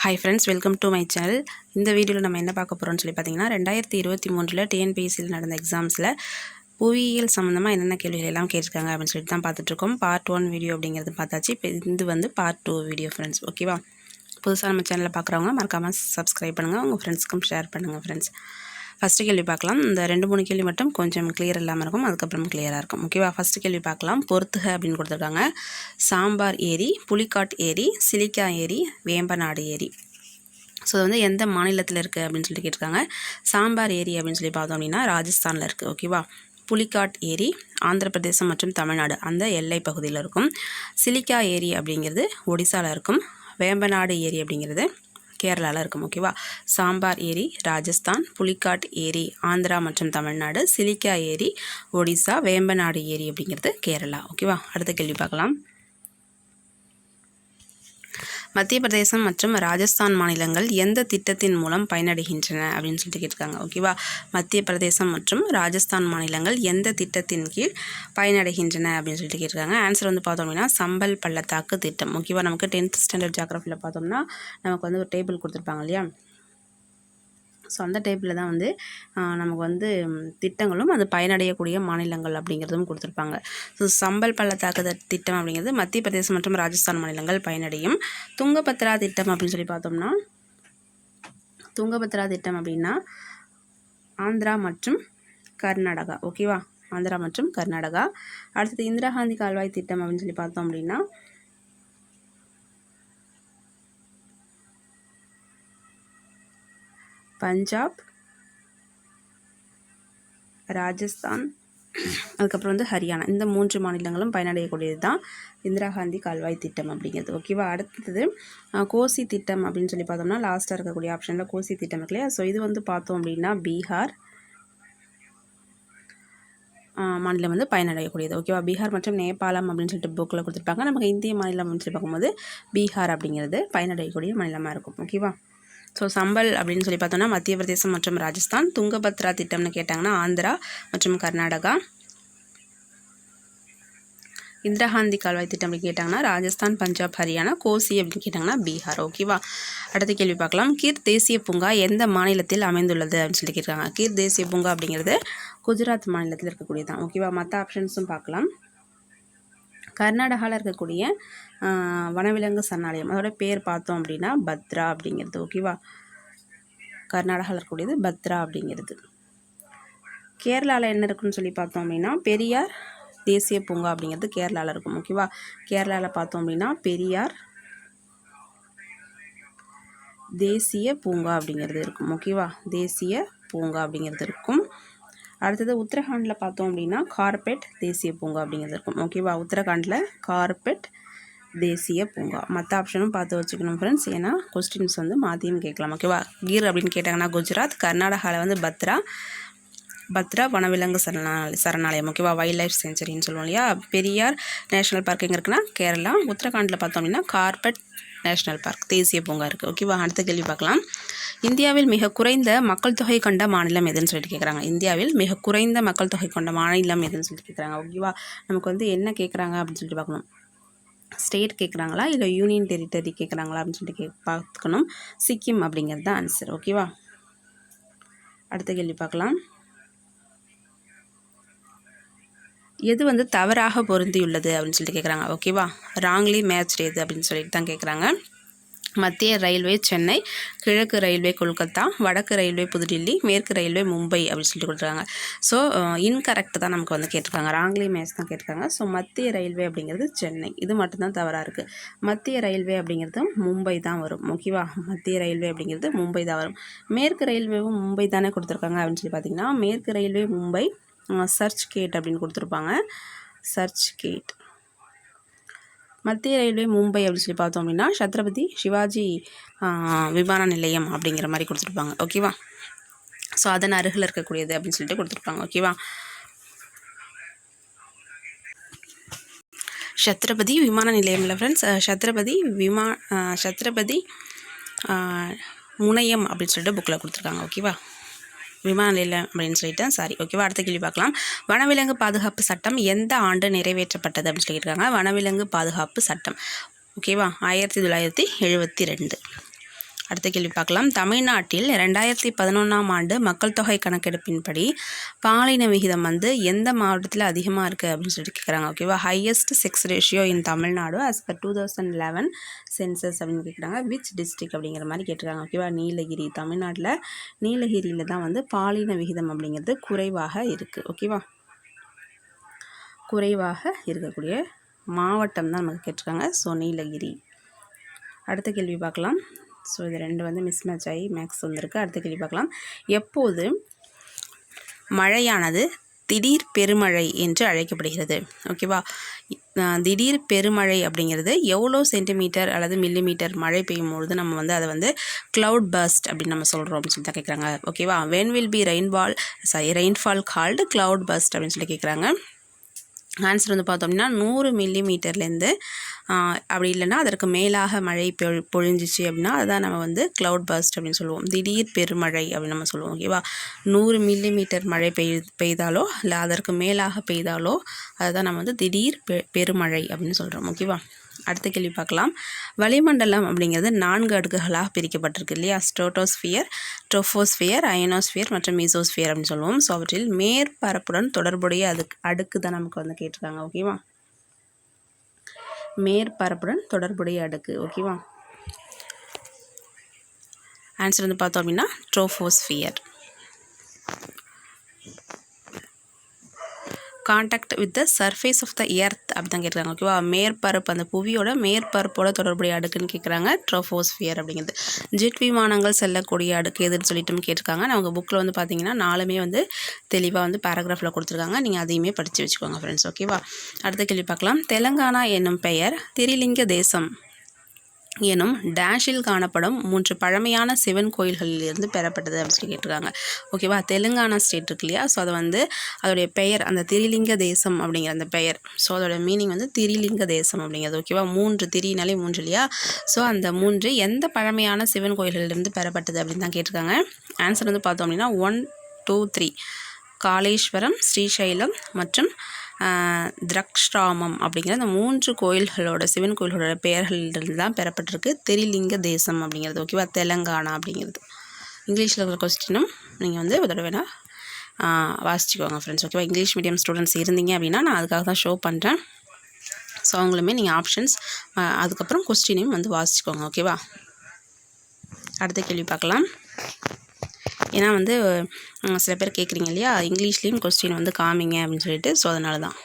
Hi friends welcome to my channel இந்த வீடியோவில் நம்ம என்ன பார்க்க போகிறோம்னு சொல்லி பார்த்தீங்கன்னா ரெண்டாயிரத்தி இருபத்தி மூன்றில் டிஎன்பிஎஸ்சியில் நடந்த எக்ஸாம்ஸில் புவியியல் சம்மந்தமாக என்னென்ன கேள்விகள் எல்லாம் கேட்டிருக்காங்க அப்படின்னு சொல்லிட்டு தான் பார்த்துட்ருக்கோம் பார்ட் ஒன் வீடியோ அப்படிங்கிறது பார்த்தாச்சு. இப்போ இது வந்து பார்ட் டூ வீடியோ ஃப்ரெண்ட்ஸ் ஓகேவா புதுசாக நம்ம சேனலில் பார்க்குறவங்க மறக்காமல் சப்ஸ்கிரைப் பண்ணுங்கள் உங்கள் ஃப்ரெண்ட்ஸ்க்கும் ஷேர் பண்ணுங்கள் ஃப்ரெண்ட்ஸ் ஃபஸ்ட்டு கேள்வி பார்க்கலாம். இந்த ரெண்டு மூணு கேள்வி மட்டும் கொஞ்சம் கிளியர் இல்லாமல் இருக்கும். அதுக்கப்புறம் கிளியராக இருக்கும். ஓகேவா ஃபஸ்ட்டு கேள்வி பார்க்கலாம். பொறுத்துக அப்படின்னு கொடுத்துருக்காங்க. சாம்பார் ஏரி புலிக்காட் ஏரி சிலிக்கா ஏரி வேம்பநாடு ஏரி. ஸோ அது வந்து எந்த மாநிலத்தில் இருக்குது அப்படின்னு சொல்லி கேட்டிருக்காங்க. சாம்பார் ஏரி அப்படின்னு சொல்லி பார்த்தோம் அப்படின்னா ராஜஸ்தானில் இருக்குது ஓகேவா புலிக்காட் ஏரி ஆந்திர பிரதேசம் மற்றும் தமிழ்நாடு. அந்த எல்லை பகுதியில் இருக்கும். சிலிக்கா ஏரி அப்படிங்கிறது ஒடிசாவில் இருக்கும். வேம்பநாடு ஏரி அப்படிங்கிறது கேரளாவில் இருக்கும் ஓகேவா சாம்பார் ஏரி ராஜஸ்தான் புலிக்காட் ஏரி ஆந்திரா மற்றும் தமிழ்நாடு சிலிக்கா ஏரி ஒடிசா வேம்பநாடு ஏரி அப்படிங்கிறது கேரளா ஓகேவா அடுத்த கேள்வி பார்க்கலாம். மத்திய பிரதேசம் மற்றும் ராஜஸ்தான் மாநிலங்கள் எந்த திட்டத்தின் மூலம் பயனடைகின்றன அப்படின்னு சொல்லிட்டு கேட்டிருக்காங்க. ஓகேவா மத்திய பிரதேசம் மற்றும் ராஜஸ்தான் மாநிலங்கள் எந்த திட்டத்தின் கீழ் பயனடைகின்றன அப்படின்னு சொல்லிட்டு கேட்டிருக்காங்க. ஆன்சர் வந்து பார்த்தோம் அப்படின்னா சம்பல் பள்ளத்தாக்கு திட்டம். ஓகேவா நமக்கு டென்த் ஸ்டாண்டர்ட் ஜாகிரஃபியில் பார்த்தோம்னா நமக்கு வந்து ஒரு டேபிள் கொடுத்துருப்பாங்க இல்லையா? ஸோ அந்த டைப்பில் தான் வந்து நமக்கு வந்து திட்டங்களும் அது பயனடையக்கூடிய மாநிலங்கள் அப்படிங்கிறதும் கொடுத்துருப்பாங்க. ஸோ சம்பல் பள்ளத்தாக்கு திட்டம் அப்படிங்கிறது மத்திய பிரதேசம் மற்றும் ராஜஸ்தான் மாநிலங்கள் பயனடையும். துங்கபத்ரா திட்டம் அப்படின்னு சொல்லி பார்த்தோம்னா துங்கபத்ரா திட்டம் அப்படின்னா ஆந்திரா மற்றும் கர்நாடகா. ஓகேவா ஆந்திரா மற்றும் கர்நாடகா. அடுத்தது இந்திரா காந்தி கால்வாய் திட்டம் அப்படின்னு சொல்லி பார்த்தோம் அப்படின்னா பஞ்சாப் ராஜஸ்தான் அதுக்கப்புறம் வந்து ஹரியானா. இந்த மூன்று மாநிலங்களும் பயனடையக்கூடியது தான் இந்திரா காந்தி கால்வாய் திட்டம் அப்படிங்கிறது. ஓகேவா அடுத்தது கோசி திட்டம் அப்படின்னு சொல்லி பார்த்தோம்னா லாஸ்ட்டாக இருக்கக்கூடிய ஆப்ஷனில் கோசி திட்டம் இருக்கு இல்லையா? ஸோ இது வந்து பார்த்தோம் அப்படின்னா பீகார் மாநிலம் வந்து பயனடையக்கூடியது. ஓகேவா பீகார் மற்றும் நேபாளம் அப்படின்னு சொல்லிட்டு புக்கில் கொடுத்துருப்பாங்க. நமக்கு இந்திய மாநிலம் அப்படின்னு சொல்லி பார்க்கும்போது பீகார் அப்படிங்கிறது பயனடையக்கூடிய மாநிலமாக இருக்கும். ஓகேவா ஸோ சம்பல் அப்படின்னு சொல்லி பார்த்தோம்னா மத்திய பிரதேசம் மற்றும் ராஜஸ்தான். துங்கபத்ரா திட்டம்னு கேட்டாங்கன்னா ஆந்திரா மற்றும் கர்நாடகா. இந்திரா காந்தி கால்வாய் திட்டம் அப்படின்னு கேட்டாங்கன்னா ராஜஸ்தான் பஞ்சாப் ஹரியானா கோசி அப்படின்னு கேட்டாங்கன்னா பீகார். ஓகேவா அடுத்த கேள்வி பார்க்கலாம். கீர் தேசிய பூங்கா எந்த மாநிலத்தில் அமைந்துள்ளது அப்படின்னு சொல்லி கேட்டாங்க கீர் தேசிய பூங்கா அப்படிங்கிறது குஜராத் மாநிலத்தில் இருக்கக்கூடியதான் ஓகேவா மற்ற ஆப்ஷன்ஸும் பார்க்கலாம். கர்நாடகாவில் இருக்கக்கூடிய வனவிலங்கு சரணாலயம். அதோட பேர் பார்த்தோம் அப்படின்னா பத்ரா அப்படிங்கிறது. ஓகேவா கர்நாடகாவில் இருக்கக்கூடியது பத்ரா அப்படிங்கிறது. கேரளாவில் என்ன இருக்குன்னு சொல்லி பார்த்தோம் அப்படின்னா பெரியார் தேசிய பூங்கா அப்படிங்கிறது கேரளாவில் இருக்கும். ஓகேவா கேரளாவில் பார்த்தோம் அப்படின்னா பெரியார் தேசிய பூங்கா அப்படிங்கிறது இருக்கும். ஓகேவா தேசிய பூங்கா அப்படிங்கிறது இருக்கும். அடுத்தது உத்தரகாண்டில் பார்த்தோம் அப்படின்னா கார்பெட் தேசிய பூங்கா அப்படிங்கிறது இருக்கும். ஓகேவா உத்தரகாண்டில் கார்பெட் தேசிய பூங்கா. மற்ற ஆப்ஷனும் பார்த்து வச்சுக்கணும் ஃப்ரெண்ட்ஸ் ஏன்னா கொஸ்டின்ஸ் வந்து மாற்றியும் கேட்கலாம். ஓகேவா கீர் அப்படின்னு கேட்டாங்கன்னா குஜராத் கர்நாடகாவில் வந்து பத்ரா பத்ரா வனவிலங்கு சரணாலய சரணாலயம். ஓகேவா வைல்ட் லைஃப் சென்ச்சுரின்னு சொல்லுவோம் இல்லையா? பெரியார் நேஷனல் பார்க் எங்கே இருக்குன்னா கேரளா. உத்தரகாண்டில் பார்த்தோம் அப்படின்னா கார்பெட் நேஷ்னல் பார்க் தேசிய பூங்கா இருக்குது ஓகேவா அடுத்த கேள்வி பார்க்கலாம். இந்தியாவில் மிக குறைந்த மக்கள் தொகை கொண்ட மாநிலம் எதுன்னு சொல்லிட்டு கேட்குறாங்க இந்தியாவில் மிக குறைந்த மக்கள் தொகை கொண்ட மாநிலம் எதுன்னு சொல்லிட்டு கேட்குறாங்க ஓகேவா நமக்கு வந்து என்ன கேட்குறாங்க அப்படின்னு சொல்லிட்டு பார்க்கணும். ஸ்டேட் கேட்குறாங்களா இல்லை யூனியன் டெரிட்டரி கேட்குறாங்களா அப்படின்னு சொல்லிட்டு கே பார்த்துக்கணும் சிக்கிம் அப்படிங்கிறது தான் ஆன்சர் ஓகேவா அடுத்த கேள்வி பார்க்கலாம். எது வந்து தவறாக பொருந்தியுள்ளது அப்படின்னு சொல்லிட்டு கேட்குறாங்க ஓகேவா? ராங்லி மேட்ச் எது அப்படின்னு சொல்லிட்டு தான் கேட்குறாங்க மத்திய ரயில்வே சென்னை கிழக்கு ரயில்வே கொல்கத்தா வடக்கு ரயில்வே புதுடில்லி மேற்கு ரயில்வே மும்பை அப்படின்னு சொல்லிட்டு கொடுத்துருக்காங்க ஸோ இன்கரெக்ட் uh, தான் நமக்கு வந்து கேட்டிருக்காங்க. ராங்லி மேட்ச் தான் கேட்டிருக்காங்க. ஸோ மத்திய ரயில்வே அப்படிங்கிறது சென்னை. இது மட்டும்தான் தவறாக இருக்குது மத்திய ரயில்வே அப்படிங்கிறது மும்பை தான் வரும். ஓகேவா? மத்திய ரயில்வே அப்படிங்கிறது மும்பை தான் வரும். மேற்கு ரயில்வேவும் மும்பை தானே கொடுத்துருக்காங்க அப்படின்னு சொல்லி பார்த்தீங்கன்னா மேற்கு ரயில்வே மும்பை சர்ச் கேட் அப்படின்னு கொடுத்துருப்பாங்க. சர்ச் கேட் மத்திய ரயில்வே மும்பை அப்படின்னு சொல்லி பார்த்தோம் அப்படின்னா சத்ரபதி சிவாஜி விமான நிலையம் அப்படிங்கிற மாதிரி கொடுத்துருப்பாங்க. ஓகேவா ஸோ அதன் அருகில் இருக்கக்கூடியது அப்படின்னு சொல்லிட்டு கொடுத்துருப்பாங்க. ஓகேவா சத்ரபதி விமான நிலையமில் ஃப்ரெண்ட்ஸ் சத்ரபதி விமா சத்ரபதி முனையம் அப்படின்னு சொல்லிட்டு புக்கில் கொடுத்துருக்காங்க. ஓகேவா விமான நிலையம் அப்படின்னு சொல்லிட்டு சாரி ஓகேவா அடுத்த கேள்வி பார்க்கலாம். வனவிலங்கு பாதுகாப்பு சட்டம் எந்த ஆண்டு நிறைவேற்றப்பட்டது அப்படின்னு சொல்லியிருக்காங்க. வனவிலங்கு பாதுகாப்பு சட்டம். ஓகேவா ஆயிரத்தி தொள்ளாயிரத்தி எழுபத்தி ரெண்டு. அடுத்த கேள்வி பார்க்கலாம். தமிழ்நாட்டில் ரெண்டாயிரத்தி பதினொன்றாம் ஆண்டு மக்கள் தொகை கணக்கெடுப்பின்படி பாலின விகிதம் வந்து எந்த மாவட்டத்தில் அதிகமாக இருக்குது அப்படின்னு சொல்லிட்டு கேட்குறாங்க ஓகேவா highest sex ratio in Tamil Nadu as per two thousand eleven census அப்படின்னு கேட்குறாங்க விச் டிஸ்ட்ரிக் அப்படிங்கிற மாதிரி கேட்டிருக்காங்க. ஓகேவா நீலகிரி தமிழ்நாட்டில் நீலகிரியில் தான் வந்து பாலின விகிதம் அப்படிங்கிறது குறைவாக இருக்குது ஓகேவா குறைவாக இருக்கக்கூடிய மாவட்டம் தான் நமக்கு கேட்டிருக்காங்க. ஸோ நீலகிரி. அடுத்த கேள்வி பார்க்கலாம். ஸோ இது ரெண்டு வந்து மிஸ் மேட்ச் ஆகி மேக்ஸ் வந்திருக்கு. அடுத்த கேள்வி பார்க்கலாம். எப்போது மழையானது திடீர் பெருமழை என்று அழைக்கப்படுகிறது? ஓகேவா திடீர் பெருமழை அப்படிங்கிறது எவ்வளோ சென்டிமீட்டர் அல்லது மில்லிமீட்டர் மழை பெய்யும் பொழுது நம்ம வந்து அதை வந்து க்ளவுட் பர்ஸ்ட் அப்படின்னு நம்ம சொல்கிறோம் அப்படின்னு சொல்லி தான் கேட்குறாங்க ஓகேவா when will be rainfall sorry rainfall called cloudburst அப்படின்னு சொல்லி கேட்குறாங்க ஆன்சர் வந்து பார்த்தோம்னா நூறு மில்லி மீட்டர்லேருந்து அப்படி இல்லைன்னா அதற்கு மேலாக மழை பொழி பொழிஞ்சிச்சு அப்படின்னா அதுதான் நம்ம வந்து க்ளவுட் பர்ஸ்ட் அப்படின்னு சொல்லுவோம். திடீர் பெருமழை அப்படின்னு நம்ம சொல்லுவோம் ஓகேவா நூறு மில்லி மீட்டர் மழை பெய் பெய்தாலோ இல்லை அதற்கு மேலாக பெய்தாலோ அதுதான் நம்ம வந்து திடீர் பெ பெருமழை அப்படின்னு சொல்கிறோம் ஓகேவா அடுத்த கேள்வி பார்க்கலாம். வளிமண்டலம் அப்படிங்கிறது நான்கு அடுக்குகளாக பிரிக்கப்பட்டிருக்கு இல்லையா? ஸ்டோட்டோஸ்பியர் ட்ரோஃபோஸ்பியர் அயனோஸ்பியர் மற்றும் மீசோஸ்பியர் அப்படின்னு சொல்லுவோம். ஸோ அவற்றில் மேற்பரப்புடன் தொடர்புடைய அதுக்கு அடுக்கு தான் நமக்கு வந்து கேட்டிருக்காங்க. ஓகேவா மேற்பரப்புடன் தொடர்புடைய அடுக்கு. ஓகேவா ஆன்சர் வந்து பார்த்தோம் அப்படின்னா troposphere. Contact with the surface of the earth அப்படி தான் கேட்குறாங்க ஓகேவா மேற்பரப்பு அந்த புவியோட மேற்பரப்போட தொடர்புடைய அடுக்குன்னு கேட்குறாங்க ட்ரோஃபோஸ்ஃபியர் அப்படிங்கிறது. ஜெட் விமானங்கள் செல்லக்கூடிய அடுக்கு எதுன்னு சொல்லிட்டு கேட்டிருக்காங்க. அவங்க புக்கில் வந்து பார்த்தீங்கன்னா நாலுமே வந்து தெளிவாக வந்து பேராகிராஃபில் கொடுத்துருக்காங்க. நீங்கள் அதையுமே படித்து வச்சுக்கோங்க ஃப்ரெண்ட்ஸ் ஓகேவா அடுத்த கேள்வி பார்க்கலாம். தெலங்கானா என்னும் பெயர் திரிலிங்க தேசம். எனும் டேஷில் காணப்படும் மூன்று பழமையான சிவன் கோயில்களிலிருந்து பெறப்பட்டது அப்படின்னு சொல்லி கேட்டிருக்காங்க. ஓகேவா தெலுங்கானா ஸ்டேட் இருக்கு இல்லையா? ஸோ அது வந்து அதோடைய பெயர் அந்த திரிலிங்க தேசம் அப்படிங்கிற அந்த பெயர். ஸோ அதோட மீனிங் வந்து திரிலிங்க தேசம் அப்படிங்கிறது. ஓகேவா மூன்று திரினாலே மூன்று இல்லையா? ஸோ அந்த மூன்று எந்த பழமையான சிவன் கோயில்களிலிருந்து பெறப்பட்டது அப்படின்னு தான் கேட்டிருக்காங்க. ஆன்சர் வந்து பார்த்தோம் அப்படின்னா one two three Kaleshwaram Srisailam மற்றும் திரக்ஷாமம் அப்படிங்கிற அந்த மூன்று கோயில்களோட சிவன் கோயில்களோட பெயர்களிலிருந்து தான் பெறப்பட்டிருக்கு. திரிலிங்க தேசம் அப்படிங்கிறது ஓகேவா? தெலங்கானா அப்படிங்கிறது. இங்கிலீஷில் இருக்கிற கொஸ்டினும் நீங்கள் வந்து ஒரு தடவை வேணால் வாசிச்சுக்கோங்க ஃப்ரெண்ட்ஸ் ஓகேவா? இங்கிலீஷ் மீடியம் ஸ்டூடெண்ட்ஸ் இருந்தீங்க அப்படின்னா நான் அதுக்காக தான் ஷோ பண்ணுறேன் ஸோ அவங்களுமே நீங்கள் ஆப்ஷன்ஸ் அதுக்கப்புறம் கொஸ்டினையும் வந்து வாசிச்சுக்கோங்க ஓகேவா? அடுத்த கேள்வி பார்க்கலாம். ஏன்னா வந்து சில பேர் கேட்குறீங்க இல்லையா? இங்கிலீஷ்லேயும் கொஸ்டின் வந்து காமிங்க அப்படின்னு சொல்லிட்டு. ஸோ அதனால தான்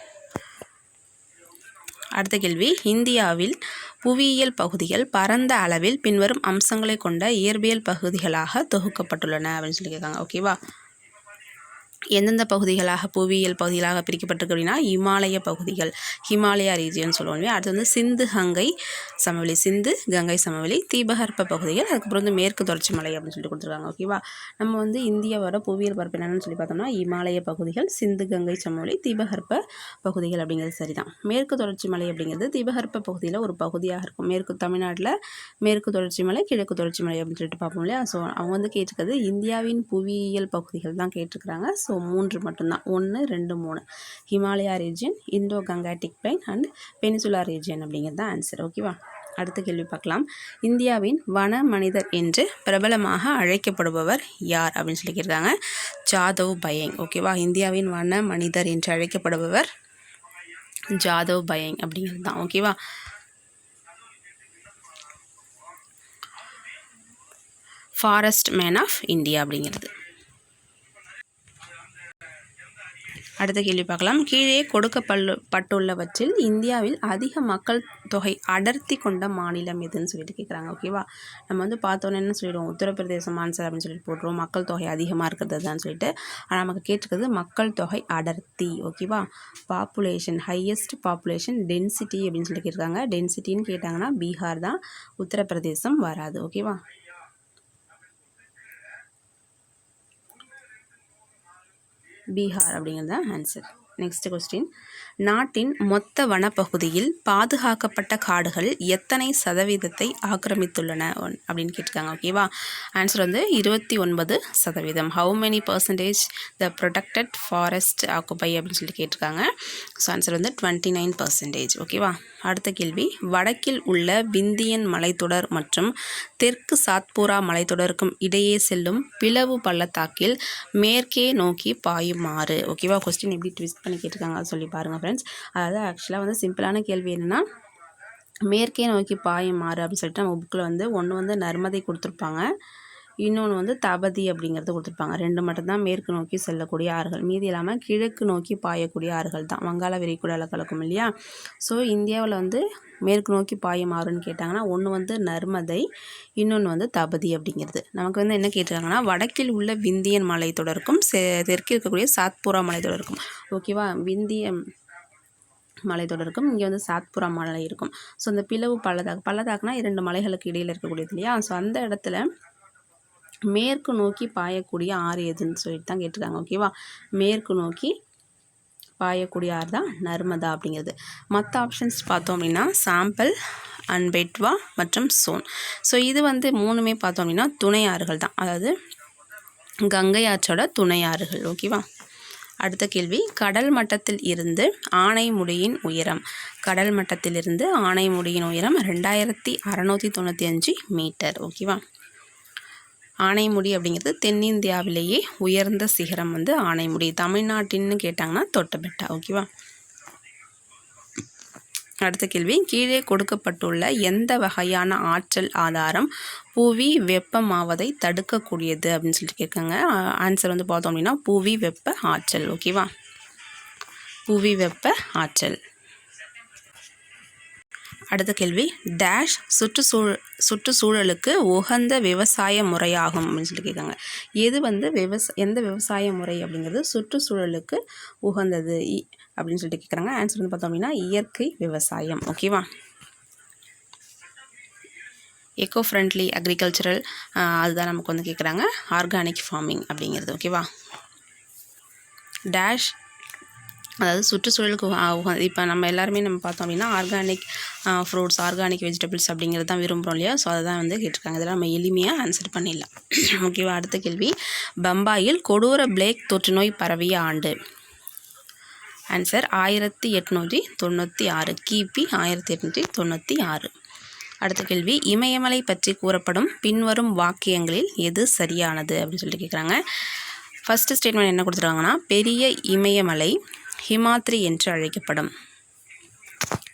அடுத்த கேள்வி. இந்தியாவில் புவியியல் பகுதிகள் பரந்த அளவில் பின்வரும் அம்சங்களை கொண்ட இயற்பியல் பகுதிகளாக தொகுக்கப்பட்டுள்ளன அப்படின்னு சொல்லி கேட்காங்க. ஓகேவா எந்தெந்த பகுதிகளாக புவியியல் பகுதிகளாக பிரிக்கப்பட்டிருக்கு அப்படின்னா இமாலய பகுதிகள் ஹிமாலயா ரீஜியன் சொல்லுவோம் இல்லையா? அடுத்து வந்து சிந்து கங்கை சமவெளி சிந்து கங்கை சமவெளி தீபகற்ப பகுதிகள் அதுக்கப்புறம் வந்து மேற்கு தொடர்ச்சி மலை அப்படின்னு சொல்லி கொடுத்துருக்காங்க ஓகேவா நம்ம வந்து இந்தியாவோட புவியியல் பரப்பு என்னென்னு சொல்லி பார்த்தோம்னா இமாலய பகுதிகள் சிந்து கங்கை சமவெளி தீபகற்ப பகுதிகள் அப்படிங்கிறது சரிதான். மேற்கு தொடர்ச்சி மலை அப்படிங்கிறது தீபகற்ப பகுதியில் ஒரு பகுதியாக இருக்கும். மேற்கு தமிழ்நாட்டில் மேற்கு தொடர்ச்சி மலை கிழக்கு தொடர்ச்சி மலை அப்படின்னு சொல்லிட்டு பார்ப்போம் இல்லையா? ஸோ அவங்க வந்து கேட்டிருக்கிறது இந்தியாவின் புவியியல் பகுதிகள் தான் கேட்டிருக்கிறாங்க. ஸோ மூன்று மட்டும்தான். ஒன்று ரெண்டு மூணு. Himalaya region Indo Gangetic plain and peninsula region அப்படிங்கிறது தான் ஆன்சர் ஓகேவா அடுத்த கேள்வி பார்க்கலாம். இந்தியாவின் வன மனிதர் என்று பிரபலமாக அழைக்கப்படுபவர் யார் அப்படின்னு சொல்லி ஜாதவ் பயங். ஓகேவா இந்தியாவின் வன மனிதர் என்று அழைக்கப்படுபவர் ஜாதவ் பயங் அப்படிங்கிறது தான். ஓகேவா ஃபாரஸ்ட் மேன் ஆஃப் இந்தியா அப்படிங்கிறது. அடுத்த கேள்வி பார்க்கலாம். கீழே கொடுக்கப்பட்டு பட்டுள்ளவற்றில் இந்தியாவில் அதிக மக்கள் தொகை அடர்த்தி கொண்ட மாநிலம் எதுன்னு சொல்லிட்டு கேட்குறாங்க ஓகேவா நம்ம வந்து பார்த்தோன்னே என்ன சொல்லிடுவோம்? உத்தரப்பிரதேசம் ஆன்சர் அப்படின்னு சொல்லிட்டு போட்டுருவோம். மக்கள் தொகை அதிகமாக இருக்கிறது தான் சொல்லிட்டு. ஆனால் நமக்கு கேட்டிருக்கிறது மக்கள் தொகை அடர்த்தி. ஓகேவா பாப்புலேஷன் ஹையஸ்ட் பாப்புலேஷன் டென்சிட்டி அப்படின்னு சொல்லி கேட்டிருக்காங்க. டென்சிட்டின்னு கேட்டாங்கன்னா பீகார் தான். உத்தரப்பிரதேசம் வராது. ஓகேவா பீகார் அப்படிங்கிறது தான் ஆன்சர் நெக்ஸ்ட் கொஸ்டின் நாட்டின் மொத்த வனப்பகுதியில் பாதுகாக்கப்பட்ட காடுகள் எத்தனை சதவீதத்தை ஆக்கிரமித்துள்ளன? ஒன்- அப்படின்னு கேட்டிருக்காங்க ஓகேவா ஆன்சர் வந்து இருபத்தி ஒன்பது சதவீதம். How many percentage the protected forest occupy அப்படின்னு சொல்லி கேட்டிருக்காங்க. ஸோ ஆன்சர் வந்து டுவெண்ட்டி நைன் பர்சன்டேஜ் ஓகேவா அடுத்த கேள்வி. வடக்கில் உள்ள விந்தியன் மலைத்தொடர் மற்றும் தெற்கு சாத்பூரா மலைத்தொடருக்கும் இடையே செல்லும் பிளவு பள்ளத்தாக்கில் மேற்கே நோக்கி பாயுமாறு ஓகேவா கொஸ்டின் எப்படி ட்விஸ்ட் பண்ணி கேட்டிருக்காங்க சொல்லி பாருங்கள் ஃப்ரெண்ட்ஸ் அதாவது ஆக்சுவலாக வந்து சிம்பிளான கேள்வி என்னென்னா மேற்கே நோக்கி பாயுமாறு அப்படின்னு சொல்லிட்டு நம்ம புக்கில் வந்து ஒன்று வந்து நர்மதை கொடுத்துருப்பாங்க. இன்னொன்று வந்து தபதி அப்படிங்கிறது கொடுத்துருப்பாங்க. ரெண்டு மட்டும்தான் மேற்கு நோக்கி செல்லக்கூடிய ஆறுகள். மீதி இல்லாமல் கிழக்கு நோக்கி பாயக்கூடிய ஆறுகள் தான். வங்காள விரிகுடாவில் கலக்கும் இல்லையா? ஸோ இந்தியாவில் வந்து மேற்கு நோக்கி பாயும் ஆறுன்னு கேட்டாங்கன்னா ஒன்று வந்து நர்மதை இன்னொன்று வந்து தபதி அப்படிங்கிறது. நமக்கு வந்து என்ன கேட்டிருக்காங்கன்னா வடக்கில் உள்ள விந்தியன் மலைத்தொடருக்கும் தெற்கில் இருக்கக்கூடிய சாத்பூரா மலைத்தொடருக்கும் ஓகேவா விந்திய மலைத்தொடருக்கும் இங்கே வந்து சாத்புரா மலை இருக்கும். ஸோ அந்த பிளவு பள்ளத்தாக்கு பள்ளத்தாக்குனா இரண்டு மலைகளுக்கு இடையில் இருக்கக்கூடியது இல்லையா? ஸோ அந்த இடத்துல மேற்கு நோக்கி பாயக்கூடிய ஆறு எதுன்னு சொல்லிட்டு தான் கேட்டிருக்காங்க ஓகேவா மேற்கு நோக்கி பாயக்கூடிய ஆறு தான் நர்மதா அப்படிங்கிறது. மற்ற ஆப்ஷன்ஸ் பார்த்தோம் அப்படின்னா சாம்பிள் அண்ட் பெட்வா மற்றும் சோன் ஸோ இது வந்து மூணுமே பார்த்தோம் அப்படின்னா துணை ஆறுகள் தான். அதாவது கங்கை ஆற்றோட துணை ஆறுகள் ஓகேவா அடுத்த கேள்வி கடல் மட்டத்தில் இருந்து ஆனைமுடியின் உயரம். கடல் மட்டத்திலிருந்து ஆனைமுடியின் உயரம் ரெண்டாயிரத்தி அறநூற்றி தொண்ணூற்றி அஞ்சு மீட்டர் ஓகேவா ஆனைமுடி அப்படிங்கிறது தென்னிந்தியாவிலேயே உயர்ந்த சிகரம் வந்து ஆனைமுடி தமிழ்நாட்டின்னு கேட்டாங்கன்னா தொட்டபெட்டா. ஓகேவா? அடுத்த கேள்வி. கீழே கொடுக்கப்பட்டுள்ள எந்த வகையான ஆற்றல் ஆதாரம் புவி வெப்பமாவதை தடுக்கக்கூடியது அப்படின்னு சொல்லிட்டு கேட்காங்க ஆன்சர் வந்து பார்த்தோம் அப்படின்னா புவி வெப்ப ஆற்றல். ஓகேவா? புவி வெப்ப ஆற்றல். அடுத்த கேள்வி. டேஷ் சுற்றுச்சூழல் சுற்றுச்சூழலுக்கு உகந்த விவசாய முறையாகும் அப்படின்னு சொல்லி கேட்காங்க. எது வந்து விவசா எந்த விவசாய முறை அப்படிங்கிறது சுற்றுச்சூழலுக்கு உகந்தது? அப்படின்னு சொல்லிட்டு கேட்குறாங்க. ஆன்சர் வந்து பார்த்தோம் அப்படின்னா இயற்கை விவசாயம். ஓகேவா எக்கோ ஃப்ரெண்ட்லி அக்ரிகல்ச்சரல் அதுதான் நமக்கு வந்து கேட்குறாங்க. ஆர்கானிக் ஃபார்மிங் அப்படிங்கிறது. ஓகேவா டேஷ் அதாவது சுற்றுச்சூழலுக்கு இப்போ நம்ம எல்லாருமே நம்ம பார்த்தோம் அப்படின்னா ஆர்கானிக் ஃப்ரூட்ஸ் ஆர்கானிக் வெஜிடபிள்ஸ் அப்படிங்கிறது தான் விரும்புகிறோம் இல்லையா? ஸோ அதை தான் வந்து கேட்டிருக்காங்க. இதெல்லாம் நம்ம எளிமையாக ஆன்சர் பண்ணிடலாம். ஓகேவா அடுத்த கேள்வி. பம்பாயில் கொடூர பிளேக் தொற்றுநோய் பரவிய ஆண்டு. ஆன்சர் ஆயிரத்தி எட்நூற்றி தொண்ணூற்றி ஆறு. கிபி ஆயிரத்தி எட்நூற்றி தொண்ணூற்றி ஆறு. அடுத்த கேள்வி இமயமலை பற்றி கூறப்படும் பின்வரும் வாக்கியங்களில் எது சரியானது அப்படின்னு சொல்லிட்டு கேட்குறாங்க ஃபஸ்ட்டு ஸ்டேட்மெண்ட் என்ன கொடுத்துருக்காங்கன்னா பெரிய இமயமலை ஹிமாத்ரி என்று அழைக்கப்படும்.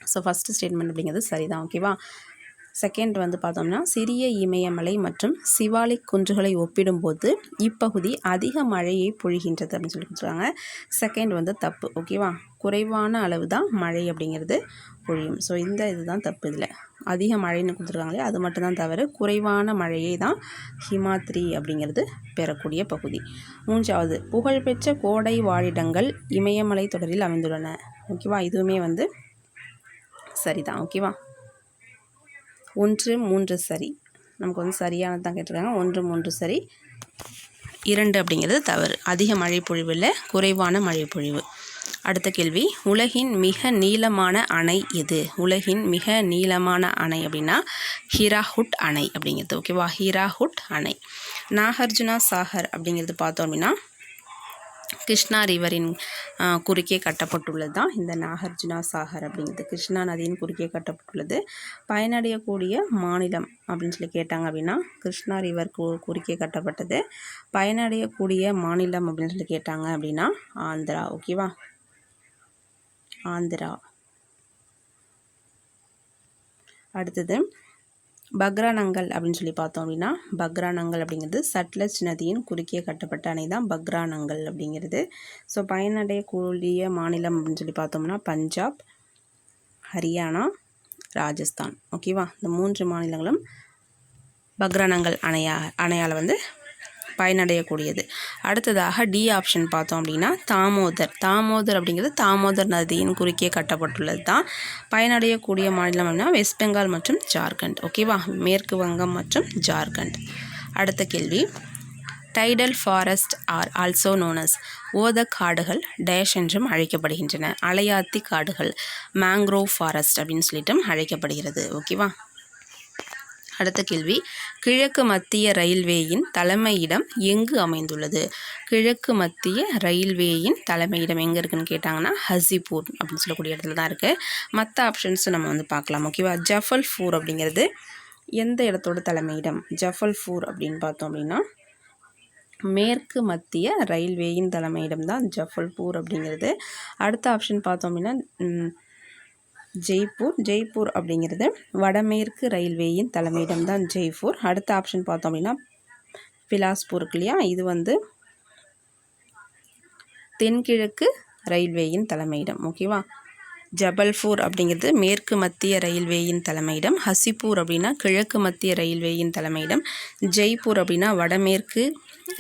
ஸோ ஃபஸ்ட்டு ஸ்டேட்மெண்ட் அப்படிங்கிறது சரிதான் ஓகேவா செகண்ட் வந்து பார்த்தோம்னா சிறிய இமயமலை மற்றும் சிவாலிக் குன்றுகளை ஒப்பிடும்போது இப்பகுதி அதிக மழையை பொழிகின்றது அப்படின்னு சொல்லி சொல்கிறாங்க செகண்ட் வந்து தப்பு ஓகேவா குறைவான அளவு தான் மழை அப்படிங்கிறது பொழியும். ஸோ இந்த இதுதான் தப்பு இதில். அதிக மழைன்னு கொடுத்துருக்காங்களே அது மட்டும்தான் தவிர குறைவான மழையை தான் ஹிமாத்ரி அப்படிங்கிறது பெறக்கூடிய பகுதி. மூன்றாவது புகழ்பெற்ற கோடை வாழிடங்கள் இமயமலை தொடரில் அமைந்துள்ளன ஓகேவா இதுவுமே வந்து சரிதான் ஓகேவா ஒன்று மூன்று சரி. நமக்கு வந்து சரியானது தான் கேட்டிருக்காங்க. ஒன்று மூன்று சரி. இரண்டு அப்படிங்கிறது தவறு. அதிக மழை பொழிவு இல்லை குறைவான மழை பொழிவு அடுத்த கேள்வி. உலகின் மிக நீளமான அணை எது? உலகின் மிக நீளமான அணை அப்படின்னா ஹீராஹுட் அணை அப்படிங்கிறது ஓகேவா ஹீராஹுட் அணை. நாகார்ஜுனா சாகர் அப்படிங்கிறது பார்த்தோம் அப்படின்னா கிருஷ்ணா ரிவரின் குறுக்கே கட்டப்பட்டுள்ளது தான். இந்த நாகார்ஜுனா சாகர் அப்படிங்கிறது. கிருஷ்ணா நதியின் குறுக்கே கட்டப்பட்டுள்ளது. பயனடையக்கூடிய மாநிலம் அப்படின்னு சொல்லி கேட்டாங்க அப்படின்னா கிருஷ்ணா ரிவர் கு குறுக்கே கட்டப்பட்டது. பயனடையக்கூடிய மாநிலம் அப்படின்னு சொல்லி கேட்டாங்க அப்படின்னா ஆந்திரா. ஓகேவா ஆந்திரா. அடுத்தது பக்ரானங்கள் அப்படின்னு சொல்லி பார்த்தோம் அப்படின்னா பக்ரானங்கள் அப்படிங்கிறது சட்லஜ் நதியின் குறுக்கே கட்டப்பட்ட அணை தான் பக்ரானங்கள் அப்படிங்கிறது. ஸோ பயனடையக்கூடிய மாநிலம் அப்படின்னு சொல்லி பார்த்தோம்னா பஞ்சாப் ஹரியானா ராஜஸ்தான். ஓகேவா இந்த மூன்று மாநிலங்களும் பக்ரானங்கள் அணையா அணையால் வந்து பயனடையக்கூடியது. அடுத்ததாக டி ஆப்ஷன் பார்த்தோம் அப்படின்னா தாமோதர். தாமோதர் அப்படிங்கிறது தாமோதர் நதியின் குறுக்கே கட்டப்பட்டுள்ளது தான். பயனடையக்கூடிய மாநிலம் அப்படின்னா வெஸ்ட் பெங்கால் மற்றும் ஜார்க்கண்ட். ஓகேவா மேற்கு வங்கம் மற்றும் ஜார்க்கண்ட். அடுத்த கேள்வி. Tidal forest are also known as ஓத காடுகள் டேஷ் என்றும் அழைக்கப்படுகின்றன. அலையாத்தி காடுகள் மேங்க்ரோவ் ஃபாரஸ்ட் அப்படின்னு சொல்லிட்டும் அழைக்கப்படுகிறது. ஓகேவா அடுத்த கேள்வி. கிழக்கு மத்திய ரயில்வேயின் தலைமையிடம் எங்கு அமைந்துள்ளது? கிழக்கு மத்திய ரயில்வேயின் தலைமையிடம் எங்கே இருக்குன்னு கேட்டாங்கன்னா ஹசிபூர் அப்படின்னு சொல்லக்கூடிய இடத்துல தான் இருக்குது மற்ற ஆப்ஷன்ஸ் நம்ம வந்து பார்க்கலாம். ஓகேவா ஜஃபல்பூர் அப்படிங்கிறது எந்த இடத்தோட தலைமையிடம்? ஜஃபல்பூர் அப்படின்னு பார்த்தோம் அப்படின்னா மேற்கு மத்திய ரயில்வேயின் தலைமையிடம் தான் ஜஃபல்பூர் அப்படிங்கிறது. அடுத்த ஆப்ஷன் பார்த்தோம் அப்படின்னா ஜெய்ப்பூர் ஜெய்ப்பூர் அப்படிங்கிறது வடமேற்கு ரயில்வேயின் தலைமையிடம் தான் ஜெய்ப்பூர். அடுத்த ஆப்ஷன் பார்த்தோம் அப்படின்னா பிலாஸ்பூர் இருக்கு இல்லையா? இது வந்து தென்கிழக்கு ரயில்வேயின் தலைமையிடம். ஓகேவா ஜபல்பூர் அப்படிங்கிறது மேற்கு மத்திய ரயில்வேயின் தலைமையிடம் ஹசிப்பூர் அப்படின்னா கிழக்கு மத்திய ரயில்வேயின் தலைமையிடம் ஜெய்ப்பூர் அப்படின்னா வடமேற்கு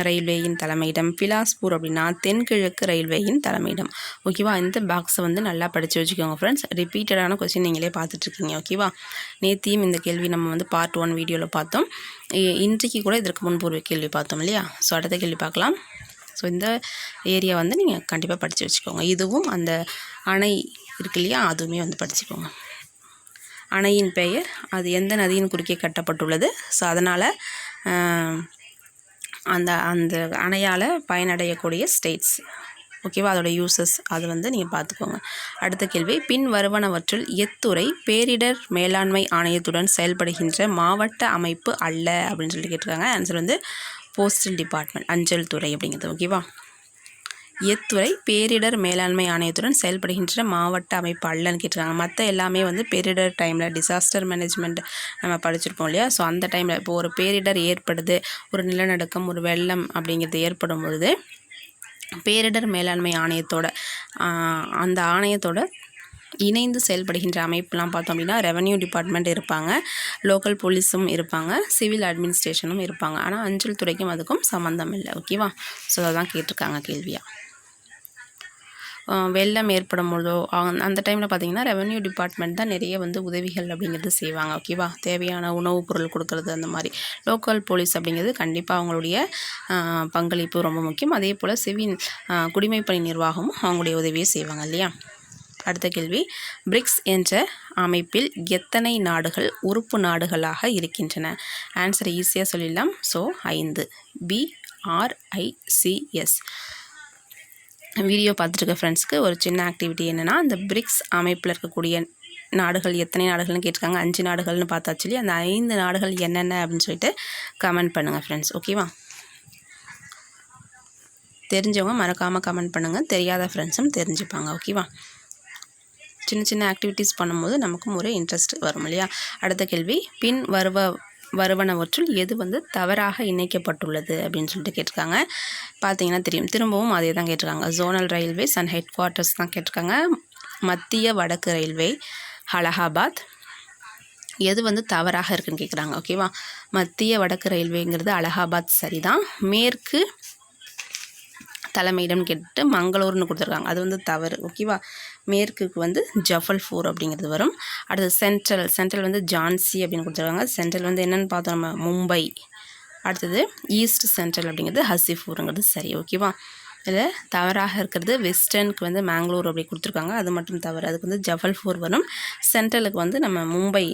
ரயில்வேயின் தலைமையிடம் பிலாஸ்பூர் அப்படின்னா தென்கிழக்கு ரயில்வேயின் தலைமையிடம். ஓகேவா? இந்த பாக்ஸை வந்து நல்லா படித்து வச்சுக்கோங்க ஃப்ரெண்ட்ஸ் ரிப்பீட்டடான கொஸ்டின் நீங்களே பார்த்துட்ருக்கீங்க. ஓகேவா? நேத்தியும் இந்த கேள்வி நம்ம வந்து பார்ட் ஒன் வீடியோவில் பார்த்தோம். இன்றைக்கு கூட இதற்கு முன்பூர்வ கேள்வி பார்த்தோம் இல்லையா? ஸோ அடுத்த கேள்வி பார்க்கலாம். ஸோ இந்த ஏரியா வந்து நீங்கள் கண்டிப்பாக படித்து வச்சுக்கோங்க. இதுவும் அந்த அணை இருக்கு இல்லையா அதுவுமே வந்து படிச்சுக்கோங்க. அணையின் பெயர் அது எந்த நதியின் குறுக்கே கட்டப்பட்டுள்ளது. ஸோ அதனால் அந்த அந்த அணையால் பயனடையக்கூடிய ஸ்டேட்ஸ் ஓகேவா அதோடய யூசஸ் அது வந்து நீங்கள் பார்த்துக்கோங்க அடுத்த கேள்வி பின் வருவனவற்றில் எத்துறை பேரிடர் மேலாண்மை ஆணையத்துடன் செயல்படுகின்ற மாவட்ட அமைப்பு அல்ல அப்படின்னு சொல்லி கேட்டிருக்காங்க. ஆன்சர் வந்து போஸ்டல் டிபார்ட்மெண்ட் அஞ்சல் துறை அப்படிங்கிறது. ஓகேவா எத்துறை பேரிடர் மேலாண்மை ஆணையத்துடன் செயல்படுகின்ற மாவட்ட அமைப்பு அல்லன்னு கேட்டிருக்காங்க. மற்ற எல்லாமே வந்து பேரிடர் டைமில் டிசாஸ்டர் மேனேஜ்மெண்ட் நம்ம படிச்சிருப்போம் இல்லையா? ஸோ அந்த டைமில் இப்போ ஒரு பேரிடர் ஏற்படுது ஒரு நிலநடுக்கம் ஒரு வெள்ளம் அப்படிங்கிறது ஏற்படும் பொழுது பேரிடர் மேலாண்மை ஆணையத்தோட அந்த ஆணையத்தோட இணைந்து செயல்படுகின்ற அமைப்புலாம் பார்த்தோம் அப்படின்னா ரெவன்யூ டிபார்ட்மெண்ட் இருப்பாங்க லோக்கல் போலீஸும் இருப்பாங்க சிவில் அட்மினிஸ்ட்ரேஷனும் இருப்பாங்க. ஆனால் அஞ்சல் துறைக்கும் அதுக்கும் சம்மந்தம் இல்லை. ஓகேவா ஸோ அதான் கேட்டிருக்காங்க கேள்வியாக வெள்ளம் ஏற்படும் பொழுதோ அந்த டைமில் பார்த்திங்கன்னா ரெவென்யூ டிபார்ட்மெண்ட் தான் நிறைய வந்து உதவிகள் அப்படிங்கிறது செய்வாங்க ஓகேவா தேவையான உணவுப் பொருள் கொடுக்கறது அந்த மாதிரி. லோக்கல் போலீஸ் அப்படிங்கிறது கண்டிப்பாக அவங்களுடைய பங்களிப்பு ரொம்ப முக்கியம். அதே போல் சிவில் குடிமைப்பணி நிர்வாகமும் அவங்களுடைய உதவியை செய்வாங்க இல்லையா? அடுத்த கேள்வி. பிரிக்ஸ் என்ற அமைப்பில் எத்தனை நாடுகள் உறுப்பு நாடுகளாக இருக்கின்றன? ஆன்சரை ஈஸியாக சொல்லிடலாம். ஸோ ஐந்து. பிஆர்ஐசிஎஸ் வீடியோ பார்த்துருக்க ஃப்ரெண்ட்ஸ்க்கு ஒரு சின்ன ஆக்டிவிட்டி என்னென்னா அந்த பிரிக்ஸ் அமைப்பில் இருக்கக்கூடிய நாடுகள் எத்தனை நாடுகள்னு கேட்டிருக்காங்க. அஞ்சு நாடுகள்னு பார்த்தாச்சு சொல்லி அந்த ஐந்து நாடுகள் என்னென்ன அப்படின்னு சொல்லிட்டு கமெண்ட் பண்ணுங்கள் ஃப்ரெண்ட்ஸ் ஓகேவா தெரிஞ்சவங்க மறக்காமல் கமெண்ட் பண்ணுங்கள் தெரியாத ஃப்ரெண்ட்ஸும் தெரிஞ்சுப்பாங்க ஓகேவா சின்ன சின்ன ஆக்டிவிட்டீஸ் பண்ணும்போது நமக்கும் ஒரு இன்ட்ரெஸ்ட் வரும் இல்லையா? அடுத்த கேள்வி பின் வருவ வருவனவற்றுள் எது வந்து தவறாக இணைக்கப்பட்டுள்ளது அப்படின்னு சொல்லிட்டு கேட்டிருக்காங்க. பார்த்தீங்கன்னா தெரியும். திரும்பவும் அதே தான் கேட்டிருக்காங்க. Zonal railways and headquarters தான் கேட்டிருக்காங்க. மத்திய வடக்கு ரயில்வே அலகாபாத். எது வந்து தவறாக இருக்குன்னு கேட்குறாங்க. ஓகேவா மத்திய வடக்கு ரயில்வேங்கிறது அலகாபாத் சரிதான். மேற்கு தலைமையிடம் கேட்டுட்டு மங்களூர்னு கொடுத்துருக்காங்க. அது வந்து தவறு. ஓகேவா மேற்குக்கு வந்து ஜஃபல்பூர் அப்படிங்கிறது வரும். அடுத்து சென்ட்ரல் சென்ட்ரல் வந்து ஜான்சி அப்படின்னு கொடுத்துருக்காங்க. சென்ட்ரல் வந்து என்னென்னு பார்த்தோம் நம்ம மும்பை அடுத்தது ஈஸ்ட் சென்ட்ரல் அப்படிங்கிறது ஹசிஃபூருங்கிறது சரி ஓகேவா இதில் தவறாக இருக்கிறது வெஸ்டர்னுக்கு வந்து மேங்களூர் அப்படி கொடுத்துருக்காங்க. அது மட்டும் தவறு. அதுக்கு வந்து ஜஃபல்பூர் வரும். சென்ட்ரலுக்கு வந்து நம்ம மும்பை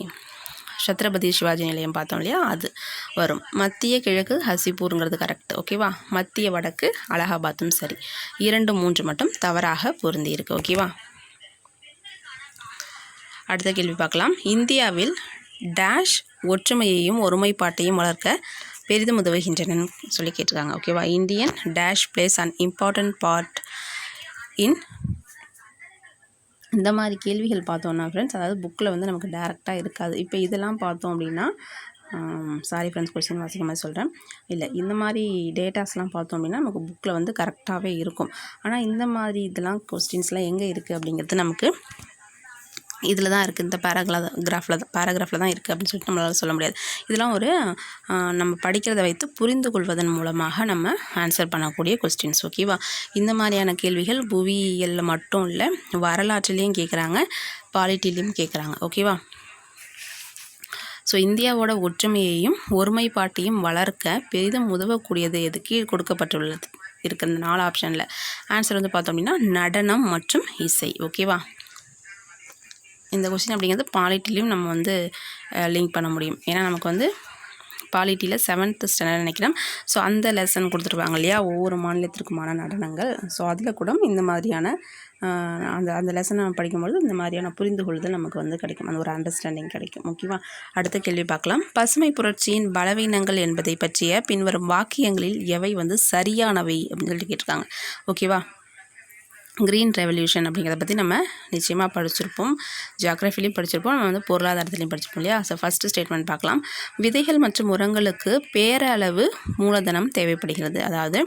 சத்ரபதி சிவாஜி நிலையம் பார்த்தோம் இல்லையா? அது வரும். மத்திய கிழக்கு ஹசிபூருங்கிறது கரெக்ட் ஓகேவா மத்திய வடக்கு அலகாபாத்தும் சரி. இரண்டு மூன்று மட்டும் தவறாக பொருந்தி இருக்கு ஓகேவா அடுத்த கேள்வி பார்க்கலாம். இந்தியாவில் டேஷ் ஒற்றுமையையும் ஒருமைப்பாட்டையும் வளர்க்க பெரிதும் உதவுகின்றன சொல்லி கேட்டிருக்காங்க. ஓகேவா Indian dash place and important part in இந்த மாதிரி கேள்விகள் பார்த்தோம்னா ஃப்ரெண்ட்ஸ் அதாவது புக்கில் வந்து நமக்கு டேரெக்டாக இருக்காது. இப்போ இதெல்லாம் பார்த்தோம் அப்படின்னா சாரி ஃப்ரெண்ட்ஸ் கொஸ்டின் வாசிக்க மாதிரி சொல்கிறேன் இல்லை இந்த மாதிரி டேட்டாஸ்லாம் பார்த்தோம் அப்படின்னா நமக்கு புக்கில் வந்து கரெக்டாகவே இருக்கும். ஆனால் இந்த மாதிரி இதெல்லாம் கொஸ்டின்ஸ்லாம் எங்கே இருக்குது அப்படிங்கிறது நமக்கு இதில் தான் இருக்குது இந்த பேராகிரா கிராஃபில் தான் பேராகிராஃபில் தான் இருக்குது அப்படின்னு சொல்லிட்டு நம்மளால் சொல்ல முடியாது. இதெல்லாம் ஒரு நம்ம படிக்கிறத வைத்து புரிந்து கொள்வதன் மூலமாக நம்ம ஆன்சர் பண்ணக்கூடிய கொஸ்டின்ஸ் ஓகேவா இந்த மாதிரியான கேள்விகள் புவியியலில் மட்டும் இல்லை வரலாற்றிலையும் கேட்குறாங்க பாலிட்டிலையும் கேட்குறாங்க ஓகேவா ஸோ இந்தியாவோட ஒற்றுமையையும் ஒருமைப்பாட்டையும் வளர்க்க பெரிதும் உதவக்கூடியது எது? கீழ் கொடுக்கப்பட்டுள்ளது இருக்கிற நாலு ஆப்ஷனில் ஆன்சர் வந்து பார்த்தோம் அப்படின்னா நடனம் மற்றும் இசை ஓகேவா இந்த கொஸ்டின் அப்படிங்கிறது பாலிட்டிலையும் நம்ம வந்து லிங்க் பண்ண முடியும். ஏன்னா நமக்கு வந்து பாலிட்டியில் செவன்த் ஸ்டாண்டர்ட் நினைக்கிறேன் ஸோ அந்த லெசன் கொடுத்துருவாங்க இல்லையா? ஒவ்வொரு மாநிலத்திற்குமான நடனங்கள். ஸோ அதில் கூட இந்த மாதிரியான அந்த அந்த லெசனை படிக்கும்பொழுது இந்த மாதிரியான புரிந்து கொள்ளுதல் நமக்கு வந்து கிடைக்கும். அந்த ஒரு அண்டர்ஸ்டாண்டிங் கிடைக்கும். ஓகேவா அடுத்த கேள்வி பார்க்கலாம். பசுமை புரட்சியின் பலவீனங்கள் என்பதை பற்றிய பின்வரும் வாக்கியங்களில் எவை வந்து சரியானவை அப்படின்னு சொல்லிட்டு கேட்டிருக்காங்க. ஓகேவா க்ரீன் ரெவல்யூஷன் அப்படிங்கிறத பற்றி நம்ம நிச்சயமாக படிச்சிருப்போம். ஜியாகிரஃபிலையும் படிச்சிருப்போம். நம்ம வந்து பொருளாதாரத்துலையும் படிச்சிருப்போம் இல்லையா? ஸோ ஃபஸ்ட்டு ஸ்டேட்மெண்ட் பார்க்கலாம். விதைகள் மற்றும் உரங்களுக்கு பேரளவு மூலதனம் தேவைப்படுகிறது. அதாவது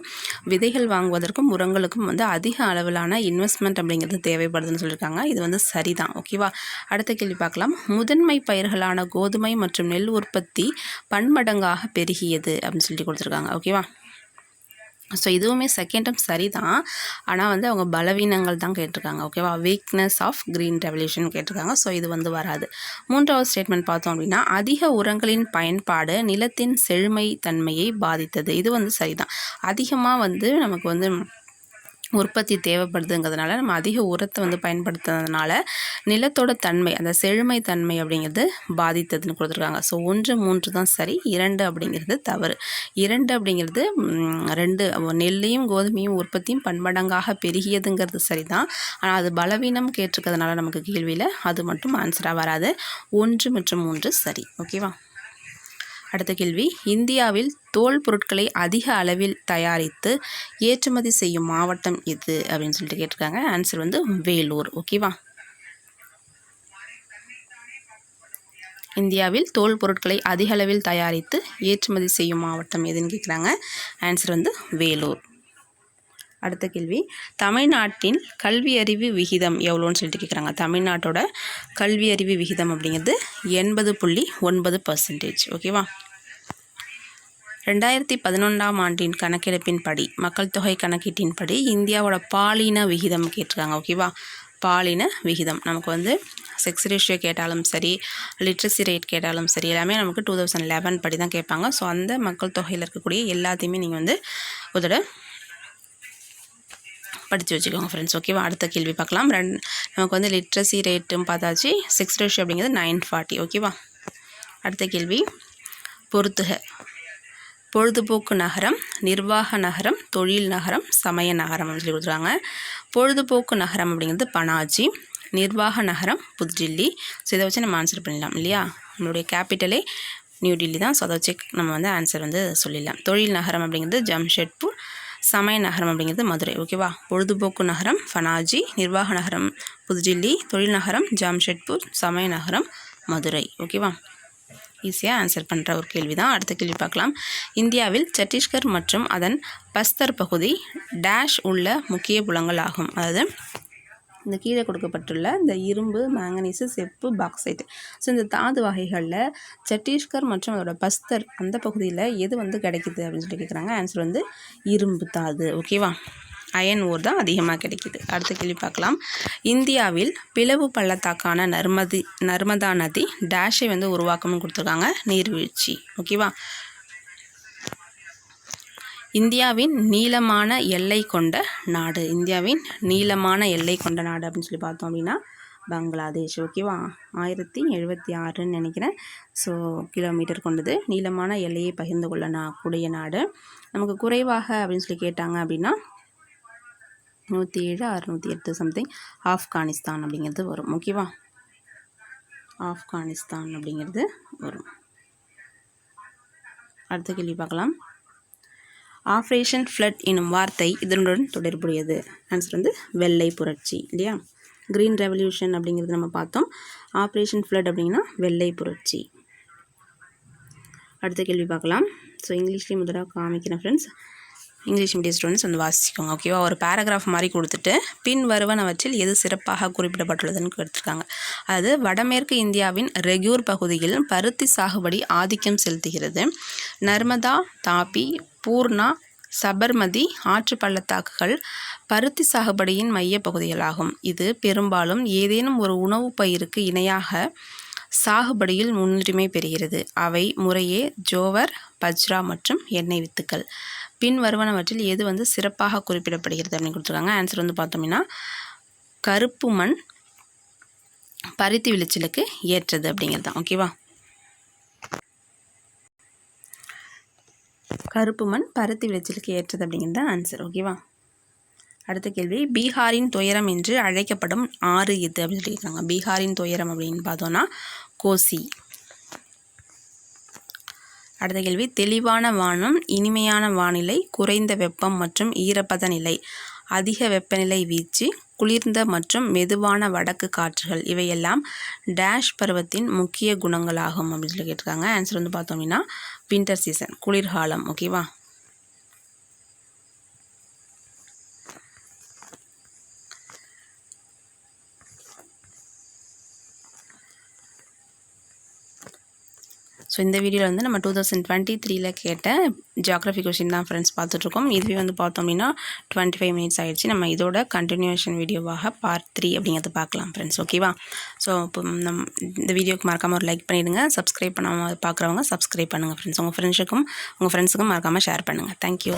விதைகள் வாங்குவதற்கும் உரங்களுக்கும் வந்து அதிக அளவிலான இன்வெஸ்ட்மெண்ட் அப்படிங்கிறது தேவைப்படுதுன்னு சொல்லியிருக்காங்க. இது வந்து சரிதான். ஓகேவா அடுத்த கேள்வி பார்க்கலாம். முதன்மை பயிர்களான கோதுமை மற்றும் நெல் உற்பத்தி பன்மடங்காக பெருகியது அப்படின்னு சொல்லி கொடுத்துருக்காங்க. ஓகேவா ஸோ இதுவுமே செகண்ட் டைம் சரி தான் ஆனால் வந்து அவங்க பலவீனங்கள் தான் கேட்டிருக்காங்க ஓகேவா வீக்னஸ் ஆஃப் க்ரீன் ரெவல்யூஷன் கேட்டிருக்காங்க. ஸோ இது வந்து வராது. மூன்றாவது ஸ்டேட்மெண்ட் பார்த்தோம் அப்படின்னா அதிக உரங்களின் பயன்பாடு நிலத்தின் செழுமை தன்மையை பாதித்தது. இது வந்து சரிதான். அதிகமாக வந்து நமக்கு வந்து உற்பத்தி தேவைப்படுதுங்கிறதுனால நம்ம அதிக உரத்தை வந்து பயன்படுத்துறதுனால நிலத்தோட தன்மை அந்த செழுமை தன்மை அப்படிங்கிறது பாதித்ததுன்னு கொடுத்துருக்காங்க. ஸோ ஒன்று மூன்று தான் சரி இரண்டு அப்படிங்கிறது தவறு. இரண்டு அப்படிங்கிறது ரெண்டு நெல்லையும் கோதுமையும் உற்பத்தியும் பன்மடங்காக பெருகியதுங்கிறது சரி தான் ஆனால் அது பலவீனம் கேட்டிருக்கிறதுனால நமக்கு கேள்வியில் அது மட்டும் ஆன்சராக வராது. ஒன்று மற்றும் மூன்று சரி ஓகேவா அடுத்த கேள்வி. இந்தியாவில் தோல் பொருட்களை அதிக அளவில் தயாரித்து ஏற்றுமதி செய்யும் மாவட்டம் எது அப்படின்னு சொல்லிட்டு கேட்டிருக்காங்க. ஆன்சர் வந்து வேலூர். ஓகேவா இந்தியாவில் தோல் பொருட்களை அதிக அளவில் தயாரித்து ஏற்றுமதி செய்யும் மாவட்டம் எதுன்னு கேட்குறாங்க. ஆன்சர் வந்து வேலூர். அடுத்த கேள்வி. தமிழ்நாட்டின் கல்வி அறிவு விகிதம் எவ்வளோன்னு சொல்லிட்டு கேட்குறாங்க தமிழ்நாட்டோட கல்வி அறிவு விகிதம் அப்படிங்கிறது எண்பது புள்ளி ஒன்பது பர்சன்டேஜ் ஓகேவா ரெண்டாயிரத்தி பதினொன்றாம் ஆண்டின் கணக்கெடுப்பின்படி மக்கள் தொகை கணக்கீட்டின்படி இந்தியாவோட பாலின விகிதம் கேட்டிருக்காங்க. ஓகேவா பாலின விகிதம். நமக்கு வந்து செக்ஸ் ரேஷியோ கேட்டாலும் சரி லிட்ரஸி ரேட் கேட்டாலும் சரி எல்லாமே நமக்கு டூ தௌசண்ட் லெவன் படி தான் கேட்பாங்க. ஸோ அந்த மக்கள் தொகையில் இருக்கக்கூடிய எல்லாத்தையுமே நீங்கள் வந்து ஒரு படித்து வச்சுக்கோங்க ஃப்ரெண்ட்ஸ் ஓகேவா அடுத்த கேள்வி பார்க்கலாம். ரெண்டு நமக்கு வந்து லிட்ரஸி ரேட்டும் பார்த்தாச்சு. சிக்ஸ் ரேஷியோ அப்படிங்கிறது நைன் ஃபார்ட்டி ஓகேவா அடுத்த கேள்வி. பொறுத்துக. பொழுதுபோக்கு நகரம் நிர்வாக நகரம் தொழில் நகரம் சமய நகரம் அப்படின்னு சொல்லி கொடுத்துருக்காங்க. பொழுதுபோக்கு நகரம் அப்படிங்கிறது பனாஜி நிர்வாக நகரம் புதுடில்லி. ஸோ இதை வச்சு நம்ம ஆன்சர் பண்ணிடலாம் இல்லையா? நம்மளுடைய கேபிட்டலே நியூ டெல்லி தான். ஸோ அதை வச்சு நம்ம வந்து ஆன்சர் வந்து சொல்லிடலாம். தொழில் நகரம் அப்படிங்கிறது ஜம்ஷெட்பூர் சமய நகரம் அப்படிங்கிறது மதுரை ஓகேவா பொழுதுபோக்கு நகரம் ஃபனாஜி நிர்வாக நகரம் புதுடில்லி தொழில் நகரம் ஜாம்ஷெட்பூர் சமய நகரம் மதுரை ஓகேவா ஈஸியாக ஆன்சர் பண்ணுற ஒரு கேள்வி தான் அடுத்த கேள்வி பார்க்கலாம். இந்தியாவில் சத்தீஸ்கர் மற்றும் அதன் பஸ்தர் பகுதி டேஷ் உள்ள முக்கிய புலங்கள் ஆகும் அதாவது இந்த கீழே கொடுக்கப்பட்டுள்ள இந்த இரும்பு மேங்கனீஸு செப்பு பாக்ஸைட் ஸோ இந்த தாது வகைகளில் சத்தீஸ்கர் மற்றும் அதோட பஸ்தர் அந்த பகுதியில் எது வந்து கிடைக்குது அப்படின்னு சொல்லி கேட்குறாங்க ஆன்சர் வந்து இரும்பு தாது. ஓகேவா அயன் ஓர் தான் அதிகமாக கிடைக்கிது. அடுத்த கேள்வி பார்க்கலாம். இந்தியாவில் பிளவு பள்ளத்தாக்கான நர்மதி நர்மதா நதி டேஷை வந்து உருவாக்கணும்னு கொடுத்துருக்காங்க. நீர்வீழ்ச்சி. ஓகேவா இந்தியாவின் நீளமான எல்லை கொண்ட நாடு. இந்தியாவின் நீளமான எல்லை கொண்ட நாடு அப்படின்னு சொல்லி பார்த்தோம் அப்படின்னா பங்களாதேஷ் ஓகேவா ஆயிரத்தி எழுபத்தி ஆறுன்னு நினைக்கிறேன். ஸோ கிலோமீட்டர் கொண்டது. நீளமான எல்லையை பகிர்ந்து கொள்ள நா கூடிய நாடு. நமக்கு குறைவாக அப்படின்னு சொல்லி கேட்டாங்க அப்படின்னா நூற்றி ஏழு அறுநூற்றி எட்டு சம்திங் ஆப்கானிஸ்தான் அப்படிங்கிறது வரும். ஓகேவா ஆப்கானிஸ்தான் அப்படிங்கிறது வரும். அடுத்த கேள்வி பார்க்கலாம். ஆப்ரேஷன் ஃப்ளட் எனும் வார்த்தை இதனுடன் தொடர்புடையது. ஆன்சர் வந்து வெள்ளை புரட்சி இல்லையா? க்ரீன் ரெவல்யூஷன் அப்படிங்கிறது நம்ம பார்த்தோம். ஆப்ரேஷன் ஃப்ளட் அப்படிங்கன்னா வெள்ளை புரட்சி. அடுத்த கேள்வி பார்க்கலாம். ஸோ இங்கிலீஷ்லேயும் முதலாக காமிக்கிறேன் ஃப்ரெண்ட்ஸ் இங்கிலீஷ் மீடியம் ஸ்டூடெண்ட்ஸ் வந்து வாசிக்கோங்க ஓகேவா ஒரு பேராகிராஃப் மாதிரி கொடுத்துட்டு பின் வருவனவற்றில் எது சிறப்பாக குறிப்பிடப்பட்டுள்ளதுன்னு கொடுத்துருக்காங்க. அதாவது வடமேற்கு இந்தியாவின் ரெகியூர் பகுதியில் பருத்தி சாகுபடி ஆதிக்கம் செலுத்துகிறது. நர்மதா தாபி பூர்ணா சபர்மதி ஆற்று பள்ளத்தாக்குகள் பருத்தி சாகுபடியின் மைய பகுதிகளாகும் இது பெரும்பாலும் ஏதேனும் ஒரு உணவுப் பயிருக்கு இணையாக சாகுபடியில் முன்னுரிமை பெறுகிறது. அவை முறையே ஜோவர் பஜ்ரா மற்றும் எண்ணெய் வித்துக்கள். பின் வருவனவற்றில் எது வந்து சிறப்பாக குறிப்பிடப்படுகிறது அப்படின்னு கொடுத்துருக்காங்க. ஆன்சர் வந்து பார்த்தோம்னா கருப்பு மண் பருத்தி விளைச்சலுக்கு ஏற்றது அப்படிங்கிறது தான். ஓகேவா கருப்பு மண் பருத்தி விளைச்சலுக்கு ஏற்றது அப்படிங்கிறது தான் ஆன்சர் ஓகேவா அடுத்த கேள்வி பீகாரின் துயரம் என்று அழைக்கப்படும் ஆறு எது அப்படின்னு சொல்லியிருக்காங்க. பீகாரின் துயரம் அப்படின்னு பார்த்தோன்னா கோசி. அடுத்த கேள்வி. தெளிவான வானம் இனிமையான வானிலை குறைந்த வெப்பம் மற்றும் ஈரப்பத நிலை அதிக வெப்பநிலை வீச்சு குளிர்ந்த மற்றும் மெதுவான வடக்கு காற்றுகள் இவையெல்லாம் டேஷ் பருவத்தின் முக்கிய குணங்களாகும் அப்படின்னு சொல்லி கேட்டிருக்காங்க. ஆன்சர் வந்து பார்த்தோம் அப்படின்னா வின்டர் சீசன் குளிர்காலம் ஓகேவா ஸோ இந்த வீடியோவில் வந்து நம்ம டூ தௌசண்ட் டுவெண்ட்டி த்ரீல கேட்ட ஜியாகிரஃபி கொஷின் தான் ஃப்ரெண்ட்ஸ் பார்த்துட்ருக்கோம். இதுவே வந்து பார்த்தோம் அப்படின்னா டுவெண்ட்டி ஃபைவ் மினிட்ஸ் ஆகிடுச்சு நம்ம இதோட கண்டினியூஷன் வீடியோவாக பார்ட் த்ரீ அப்படிங்கிறது பார்க்கலாம் ஃப்ரெண்ட்ஸ் ஓகேவா ஸோ இப்போ நம் இந்த வீடியோக்கு மறக்காமல் ஒரு லைக் பண்ணிவிடுங்க சப்ஸ்கிரைப் பண்ணாமல் பார்க்குறவங்க சப்ஸ்கிரைப் பண்ணுங்கள் ஃப்ரெண்ட்ஸ் உங்கள் ஃப்ரெண்ட்ஸுக்கும் உங்கள் ஃப்ரெண்ட்ஸுக்கும் மறக்காமல் ஷேர் பண்ணுங்கள் தேங்க்யூ